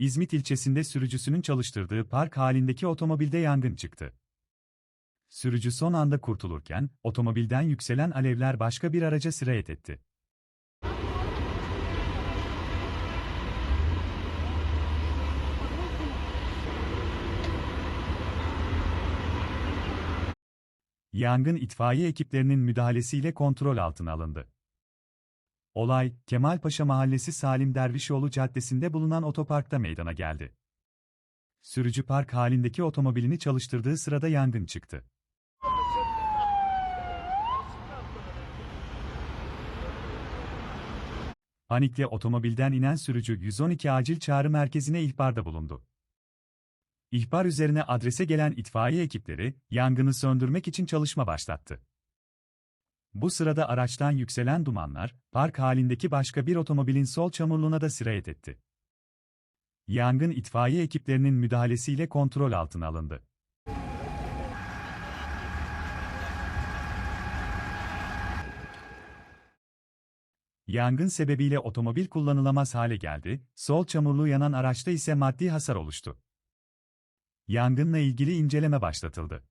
İzmit ilçesinde sürücüsünün çalıştırdığı park halindeki otomobilde yangın çıktı. Sürücü son anda kurtulurken, otomobilden yükselen alevler başka bir araca sirayet etti. Yangın itfaiye ekiplerinin müdahalesiyle kontrol altına alındı. Olay, Kemalpaşa Mahallesi Salim Dervişoğlu Caddesi'nde bulunan otoparkta meydana geldi. Sürücü park halindeki otomobilini çalıştırdığı sırada yangın çıktı. Panikle otomobilden inen sürücü 112 acil çağrı merkezine ihbarda bulundu. İhbar üzerine adrese gelen itfaiye ekipleri, yangını söndürmek için çalışma başlattı. Bu sırada araçtan yükselen dumanlar, park halindeki başka bir otomobilin sol çamurluğuna da sirayet etti. Yangın itfaiye ekiplerinin müdahalesiyle kontrol altına alındı. Yangın sebebiyle otomobil kullanılamaz hale geldi, sol çamurluğu yanan araçta ise maddi hasar oluştu. Yangınla ilgili inceleme başlatıldı.